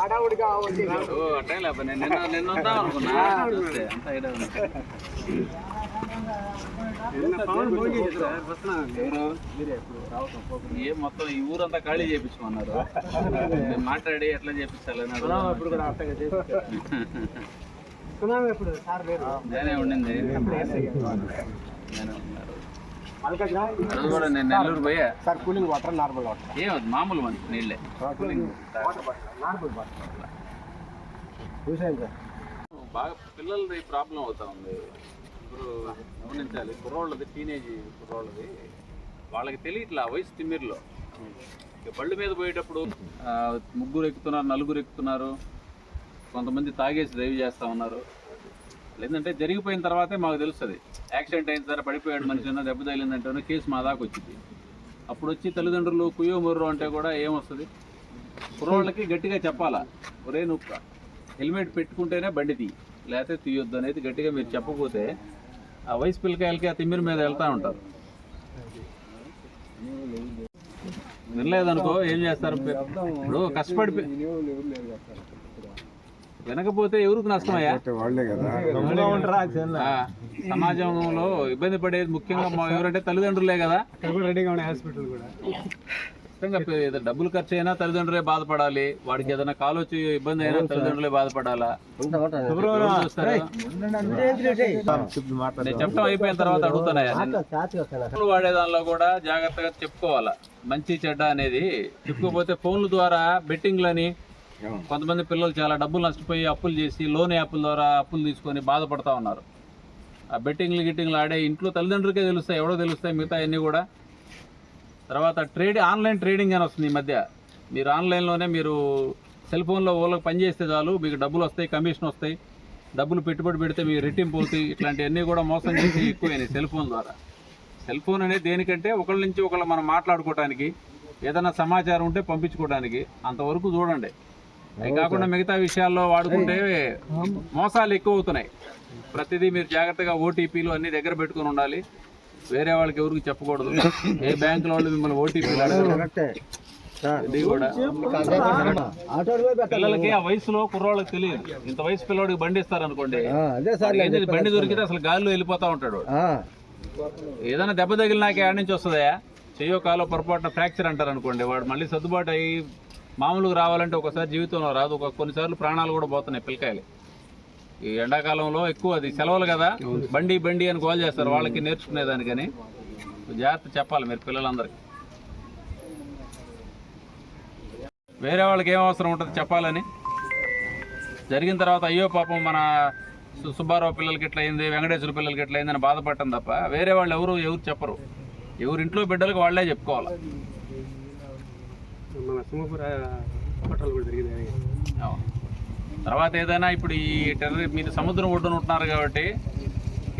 హడావుడిగా ఏ మొత్తం ఈ ఊరంతా ఖాళీ చేయించమన్నారు మాట్లాడి ఎట్లా చేయించాలన్నారు నేనే ఉండింది కూడా నేను నెల్లూరు పోయా. Sir cooling water normal water. ఏం అది మామూలు మనకి నీళ్ళే. Normal water. చూసాను సార్. బాగా పిల్లలది ప్రాబ్లం అవుతా ఉంది. ఇప్పుడు గమనించాలి కుర్రోళ్ళది టీనేజ్ కుర్రోళ్ళది. వాళ్ళకి తెలియట్లా ఆ వయసు తిమ్మిరిలో. ఇక బళ్ళు మీద పోయేటప్పుడు ముగ్గురు ఎక్కుతున్నారు నలుగురు ఎక్కుతున్నారు. కొంతమంది తాగేసి డ్రైవ్ చేస్తూ ఉన్నారు. లేదంటే జరిగిపోయిన తర్వాతే మాకు తెలుస్తుంది. యాక్సిడెంట్ అయిన తర్వాత పడిపోయాడు మనిషి అన్న దెబ్బ తగిలిందంటే కేసు మా దాకా వచ్చింది. అప్పుడు వచ్చి తల్లిదండ్రులు కుయ్యో ముర్రో అంటే కూడా ఏమొస్తుంది? కుర్రోళ్ళకి గట్టిగా చెప్పాలా? ఒరే నువ్వు హెల్మెట్ పెట్టుకుంటేనే బండి తీ లేకపోతే తీయొద్దు అనేది గట్టిగా మీరు చెప్పకపోతే ఆ వయసు పిల్లకాయలకి ఆ తిమ్మిరి మీద వెళ్తూ ఉంటారు. వినలేదనుకో ఏం చేస్తారు? ఇప్పుడు కష్టపడి వినకపోతే ఎవరికి నష్టమయ్యా? వాళ్ళే కదా. ఆ, సమాజంలో ఇబ్బంది పడేది ముఖ్యంగా మా ఎవరంటే తల్లిదండ్రులే కదా. హాస్పిటల్ కూడా. ఖచ్చితంగా డబ్బులు ఖర్చు అయినా తల్లిదండ్రులే బాధపడాలి. వాడికి ఏదైనా కాలు వచ్చి ఇబ్బంది అయినా తల్లిదండ్రులే బాధపడాలా? నేను చెప్పడం అయిపోయిన తర్వాత అడుగుతున్నాయా? వాడే దానిలో కూడా జాగ్రత్తగా చెప్పుకోవాలా. మంచి చెడ్డ అనేది. చెప్పుకోకపోతే ఫోన్ల ద్వారా బెట్టింగ్లని కొంతమంది పిల్లలు చాలా డబ్బులు నష్టపోయి అప్పులు చేసి లోన్ యాప్ల ద్వారా అప్పులు తీసుకొని బాధపడతా ఉన్నారు. ఆ బెట్టింగ్లు గిట్టింగ్లు ఆడే ఇంట్లో తల్లిదండ్రులకే తెలుస్తాయి ఎవడో తెలుస్తాయి మిగతా అన్నీ కూడా. తర్వాత ట్రేడ్ ఆన్లైన్ ట్రేడింగ్ అని వస్తుంది ఈ మధ్య. మీరు ఆన్లైన్లోనే మీరు సెల్ ఫోన్లో వాళ్ళకి పనిచేస్తే చాలు మీకు డబ్బులు వస్తాయి కమిషన్ వస్తాయి. డబ్బులు పెట్టుబడి పెడితే మీకు రెట్టింపు అవుతాయి. ఇట్లాంటివన్నీ కూడా మోసం చేసి ఎక్కువైనాయి సెల్ ఫోన్ ద్వారా. సెల్ ఫోన్ అనేది దేనికంటే ఒకళ్ళ నుంచి ఒకళ్ళు మనం మాట్లాడుకోవడానికి ఏదైనా సమాచారం ఉంటే పంపించుకోవడానికి అంతవరకు చూడండి. అవి కాకుండా మిగతా విషయాల్లో వాడుకుంటే మోసాలు ఎక్కువ అవుతున్నాయి ప్రతిదీ మీరు జాగ్రత్తగా ఓటీపీలు అన్ని దగ్గర పెట్టుకొని ఉండాలి. వేరే వాళ్ళకి ఎవరికి చెప్పకూడదు. ఏ బ్యాంకుల వాళ్ళు మిమ్మల్ని ఓటీపీలు అడగరు. ఇది కూడా పిల్లలకి ఆ వయసులో కుర్రోళ్ళకి తెలియదు. ఇంత వయసు పిల్లవాడికి బండి ఇస్తారనుకోండి అదే ఏంటి, బండి దొరికితే అసలు గాల్లో వెళ్ళిపోతా ఉంటాడు. ఏదైనా దెబ్బ తగిలినాక ఏడ నుంచి వస్తుందా? చెయ్యో కాలో పొరపాటున ఫ్రాక్చర్ అంటారు అనుకోండి వాడు మళ్ళీ సర్దుబాటు అయ్యి మామూలుగా రావాలంటే ఒకసారి జీవితంలో రాదు. ఒక కొన్నిసార్లు ప్రాణాలు కూడా పోతున్నాయి పిల్లకాయలు. ఈ ఎండాకాలంలో ఎక్కువ అది సెలవులు కదా. బండి బండి అని కాల్ చేస్తారు. వాళ్ళకి నేర్చుకునేదానికని జాగ్రత్త చెప్పాలి మీరు పిల్లలందరికీ. వేరే వాళ్ళకి ఏం అవసరం ఉంటుంది చెప్పాలని? జరిగిన తర్వాత అయ్యో పాపం మన సుబ్బారావు పిల్లలకి ఇట్లా అయింది వెంకటేశ్వర పిల్లలకి ఇట్లా అయిందని బాధపడటం తప్ప వేరే వాళ్ళు ఎవరు ఎవరు చెప్పరు. ఎవరి ఇంట్లో బిడ్డలకు వాళ్ళే చెప్పుకోవాలి? మన సింహపుర పట్టాలు కూడా జరిగింది. తర్వాత ఏదైనా ఇప్పుడు ఈ టెర్రరిస్ట్ మీరు సముద్రం ఒడ్డున ఉంటున్నారు కాబట్టి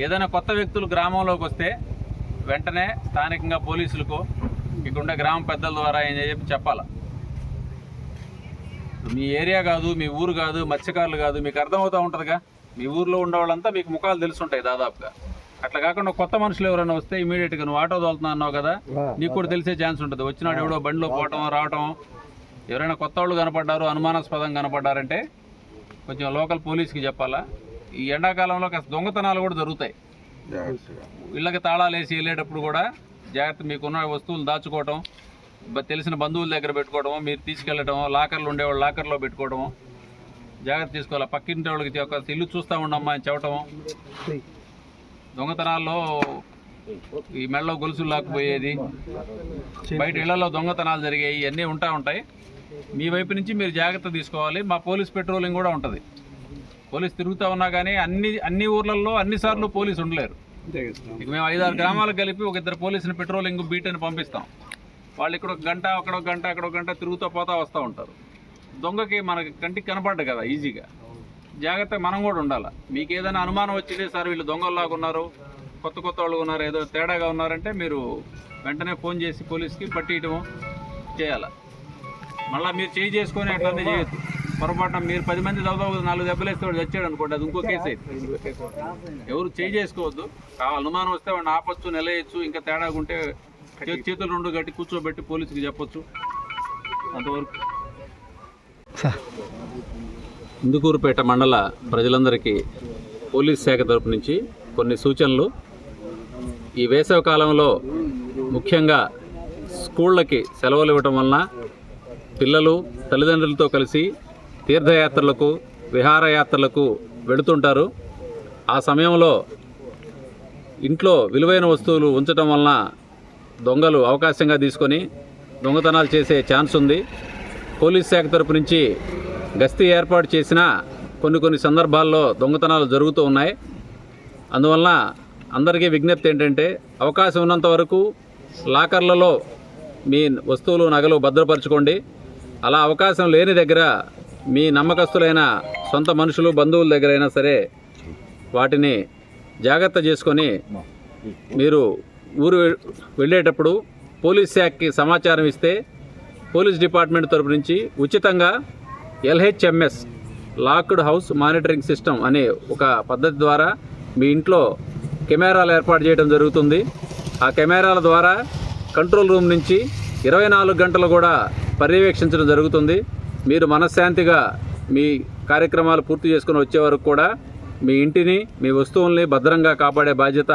ఏదైనా కొత్త వ్యక్తులు గ్రామంలోకి వస్తే వెంటనే స్థానికంగా పోలీసులకు ఇక్కడుండే గ్రామ పెద్దల ద్వారా ఏం చెప్పి చెప్పాలి? మీ ఏరియా కాదు మీ ఊరు కాదు మత్స్యకారులు కాదు మీకు అర్థమవుతూ ఉంటుందిగా? మీ ఊర్లో ఉండే వాళ్ళంతా మీకు ముఖాలు తెలుసుంటాయి దాదాపుగా. అట్లా కాకుండా కొత్త మనుషులు ఎవరైనా వస్తే ఇమీడియట్గా నువ్వు ఆటో తోలుతున్నా అన్నావు కదా నీకు కూడా తెలిసే ఛాన్స్ ఉంటుంది. వచ్చినాడు ఎవడో బండిలో పోవటం రావటం ఎవరైనా కొత్త వాళ్ళు కనపడ్డారు అనుమానాస్పదం కనపడ్డారంటే కొంచెం లోకల్ పోలీస్కి చెప్పాలా? ఈ ఎండాకాలంలో కాస్త దొంగతనాలు కూడా జరుగుతాయి. ఇళ్ళకి తాళాలు వేసి వెళ్ళేటప్పుడు కూడా జాగ్రత్త మీకున్న వస్తువులు దాచుకోవటం తెలిసిన బంధువుల దగ్గర పెట్టుకోవడం మీరు తీసుకెళ్ళటం లాకర్లు ఉండేవాళ్ళు లాకర్లో పెట్టుకోవడం జాగ్రత్త తీసుకోవాలి? పక్కింటి వాళ్ళకి ఒక ఇల్లు చూస్తూ ఉండమ్మా అని చెప్పటం. దొంగతనాల్లో ఈ మెడలో గొలుసులు లాక్కుపోయేది. బయట ఇళ్ళలో దొంగతనాలు జరిగాయి. ఇవన్నీ ఉంటా ఉంటాయి. మీ వైపు నుంచి మీరు జాగ్రత్త తీసుకోవాలి. మా పోలీస్ పెట్రోలింగ్ కూడా ఉంటుంది. పోలీస్ తిరుగుతూ ఉన్నా కానీ అన్ని అన్ని ఊర్లలో అన్నిసార్లు పోలీసు ఉండలేరు. ఇక మేము ఐదారు గ్రామాలకు కలిపి ఒక ఇద్దరు పోలీసుని పెట్రోలింగ్ బీట్ అని పంపిస్తాం. వాళ్ళు ఇక్కడ ఒక గంట అక్కడ ఒక గంట అక్కడ ఒక గంట తిరుగుతూ పోతా వస్తూ ఉంటారు. దొంగకి మనకి కంటికి కనపడ్డ కదా ఈజీగా. జాగ్రత్త మనం కూడా ఉండాలి? మీకు ఏదైనా అనుమానం వచ్చింది సార్ వీళ్ళు దొంగల్లాగా ఉన్నారు కొత్త కొత్త వాళ్ళు ఉన్నారు ఏదో తేడాగా ఉన్నారంటే మీరు వెంటనే ఫోన్ చేసి పోలీస్కి పట్టియటం చేయాలి? మళ్ళీ మీరు చేయి చేసుకొని అట్లనే చేయొద్దు. పొరపాటున మీరు పది మంది చదువు నాలుగు దెబ్బలు వేస్తే వాడు చచ్చాడు అనుకోండి అది ఇంకో కేసు అయితే. ఎవరు చేయి చేసుకోవద్దు. కావాలి అనుమానం వస్తే వాడిని ఆపొచ్చు నిలయచ్చు ఇంకా తేడాగా ఉంటే చేతులు రెండు గట్టి కూర్చోబెట్టి పోలీసుకి చెప్పొచ్చు. అంతవరకు. ఇందుకూరుపేట మండల ప్రజలందరికీ పోలీస్ శాఖ తరపు నుంచి కొన్ని సూచనలు. ఈ వేసవి కాలంలో ముఖ్యంగా స్కూళ్ళకి సెలవులు ఇవ్వటం వలన పిల్లలు తల్లిదండ్రులతో కలిసి తీర్థయాత్రలకు విహారయాత్రలకు వెళుతుంటారు. ఆ సమయంలో ఇంట్లో విలువైన వస్తువులు ఉంచడం వలన దొంగలు అవకాశంగా తీసుకొని దొంగతనాలు చేసే ఛాన్స్ ఉంది. పోలీస్ శాఖ తరపు నుంచి గస్తీ ఏర్పాటు చేసిన కొన్ని కొన్ని సందర్భాల్లో దొంగతనాలు జరుగుతూ ఉన్నాయి. అందువలన అందరికీ విజ్ఞప్తి ఏంటంటే అవకాశం ఉన్నంత వరకు లాకర్లలో మీ వస్తువులు నగలు భద్రపరచుకోండి. అలా అవకాశం లేని దగ్గర మీ నమ్మకస్తులైన సొంత మనుషులు బంధువుల దగ్గర అయినా సరే వాటిని జాగ్రత్త చేసుకొని మీరు ఊరు వె- వెళ్ళేటప్పుడు పోలీస్ శాఖకి సమాచారం ఇస్తే పోలీస్ డిపార్ట్మెంట్ తరపు నుంచి ఉచితంగా LHMS locked house monitoring system అనే ఒక పద్ధతి ద్వారా మీ ఇంట్లో కెమెరాలు ఏర్పాటు చేయడం జరుగుతుంది. ఆ కెమెరాల ద్వారా కంట్రోల్ రూమ్ నుంచి ఇరవై నాలుగు గంటలు కూడా పర్యవేక్షించడం జరుగుతుంది. మీరు మనశ్శాంతిగా మీ కార్యక్రమాలు పూర్తి చేసుకుని వచ్చే వరకు కూడా మీ ఇంటిని మీ వస్తువుల్ని భద్రంగా కాపాడే బాధ్యత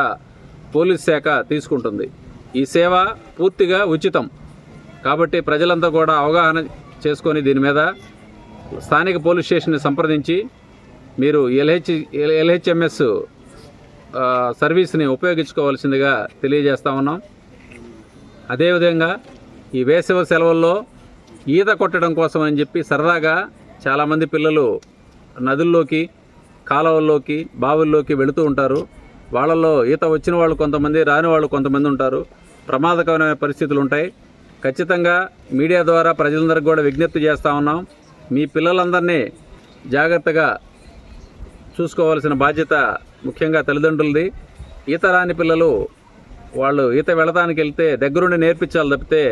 పోలీస్ శాఖ తీసుకుంటుంది. ఈ సేవ పూర్తిగా ఉచితం. కాబట్టి ప్రజలంతా కూడా అవగాహన చేసుకొని దీని మీద స్థానిక పోలీస్ స్టేషన్ని సంప్రదించి మీరు ఎల్హెచ్ ఎల్హెచ్ఎంఎస్ సర్వీస్ని ఉపయోగించుకోవాల్సిందిగా తెలియజేస్తా ఉన్నాం. అదేవిధంగా ఈ వేసవి సెలవుల్లో ఈత కొట్టడం కోసం అని చెప్పి సరదాగా చాలామంది పిల్లలు నదుల్లోకి కాలువల్లోకి బావుల్లోకి వెళుతూ ఉంటారు. వాళ్ళల్లో ఈత వచ్చిన వాళ్ళు కొంతమంది రాని వాళ్ళు కొంతమంది ఉంటారు. ప్రమాదకరమైన పరిస్థితులు ఉంటాయి. ఖచ్చితంగా మీడియా ద్వారా ప్రజలందరికీ కూడా విజ్ఞప్తి చేస్తూ ఉన్నాం. మీ పిల్లలందరినీ జాగ్రత్తగా చూసుకోవాల్సిన బాధ్యత ముఖ్యంగా తల్లిదండ్రులది. ఈత రాని పిల్లలు వాళ్ళు ఈత వెళ్ళడానికి వెళ్తే దగ్గరుండి నేర్పించాలి తప్పితే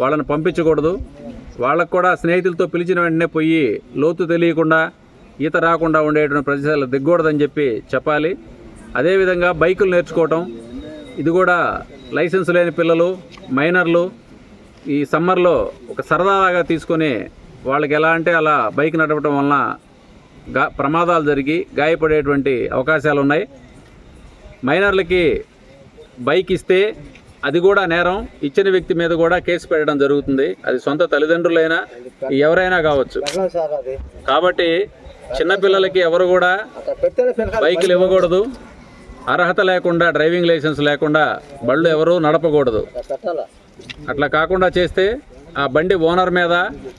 వాళ్ళని పంపించకూడదు. వాళ్ళకు కూడా స్నేహితులతో పిలిచిన వెంటనే పోయి లోతు తెలియకుండా ఈత రాకుండా ఉండేటువంటి ప్రదేశాలు దిగకూడదని చెప్పి చెప్పాలి. అదేవిధంగా బైకులు నేర్చుకోవటం ఇది కూడా లైసెన్స్ లేని పిల్లలు మైనర్లు ఈ సమ్మర్లో ఒక సరదాగా తీసుకొని వాళ్ళకి ఎలా అంటే అలా బైక్ నడపడం వలన గా ప్రమాదాలు జరిగి గాయపడేటువంటి అవకాశాలు ఉన్నాయి. మైనర్లకి బైక్ ఇస్తే అది కూడా నేరం. ఇచ్చిన వ్యక్తి మీద కూడా కేసు పెట్టడం జరుగుతుంది. అది సొంత తల్లిదండ్రులైనా ఎవరైనా కావచ్చు. కాబట్టి చిన్నపిల్లలకి ఎవరు కూడా బైకులు ఇవ్వకూడదు. అర్హత లేకుండా డ్రైవింగ్ లైసెన్స్ లేకుండా బళ్ళు ఎవరు నడపకూడదు. అట్లా కాకుండా చేస్తే ఆ బండి ఓనర్ మీద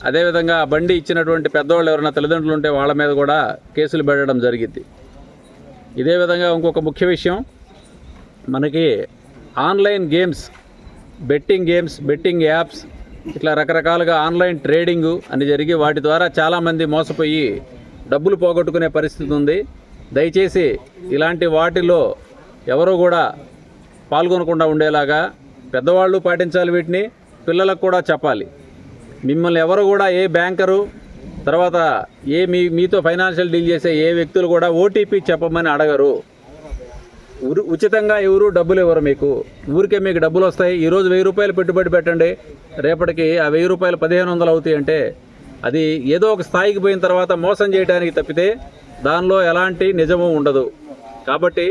అదేవిధంగా ఆ బండి ఇచ్చినటువంటి పెద్దవాళ్ళు ఎవరైనా తల్లిదండ్రులు ఉంటే వాళ్ళ మీద కూడా కేసులు పెట్టడం జరిగింది. ఇదే విధంగా ఇంకొక ముఖ్య విషయం మనకి online games betting games betting apps ఇట్లా రకరకాలుగా ఆన్లైన్ ట్రేడింగు అని జరిగి వాటి ద్వారా చాలామంది మోసపోయి డబ్బులు పోగొట్టుకునే పరిస్థితి ఉంది. దయచేసి ఇలాంటి వాటిలో ఎవరు కూడా పాల్గొనకుండా ఉండేలాగా పెద్దవాళ్ళు పాటించాలి వీటిని. పిల్లలకు కూడా చెప్పాలి. మిమ్మల్ని ఎవరు కూడా ఏ బ్యాంకరు తర్వాత ఏ మీ మీతో ఫైనాన్షియల్ డీల్ చేసే ఏ వ్యక్తులు కూడా ఓటీపీ చెప్పమని అడగరు. ఉచితంగా ఎవరు డబ్బులు ఇవ్వరు మీకు. ఊరికే మీకు డబ్బులు వస్తాయి. ఈరోజు వెయ్యి రూపాయలు పెట్టుబడి పెట్టండి. రేపటికి ఆ వెయ్యి రూపాయలు పదిహేను వందలు అవుతాయి అంటే అది ఏదో ఒక స్థాయికి పోయిన తర్వాత మోసం చేయడానికి తప్పితే దానిలో ఎలాంటి నిజము ఉండదు. కాబట్టి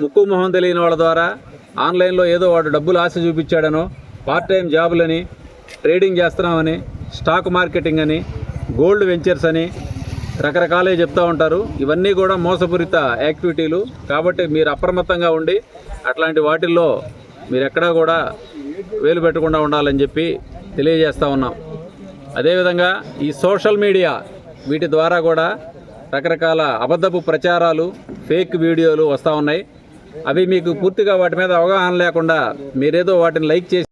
ముక్కు మొహం తెలియని వాళ్ళ ద్వారా ఆన్లైన్లో ఏదో వాడు డబ్బులు ఆశ చూపించాడనో పార్ట్ టైం జాబులని ట్రేడింగ్ చేస్తున్నామని స్టాక్ మార్కెటింగ్ అని గోల్డ్ వెంచర్స్ అని రకరకాలే చెప్తూ ఉంటారు. ఇవన్నీ కూడా మోసపూరిత యాక్టివిటీలు. కాబట్టి మీరు అప్రమత్తంగా ఉండి అట్లాంటి వాటిల్లో మీరు ఎక్కడా కూడా వేలు పెట్టకుండా ఉండాలని చెప్పి తెలియజేస్తూ ఉన్నాం. అదేవిధంగా ఈ సోషల్ మీడియా వీటి ద్వారా కూడా రకరకాల అబద్ధపు ప్రచారాలు ఫేక్ వీడియోలు వస్తూ ఉన్నాయి. అవి మీకు పూర్తిగా వాటి మీద అవగాహన లేకుండా మీరేదో వాటిని లైక్ చేసి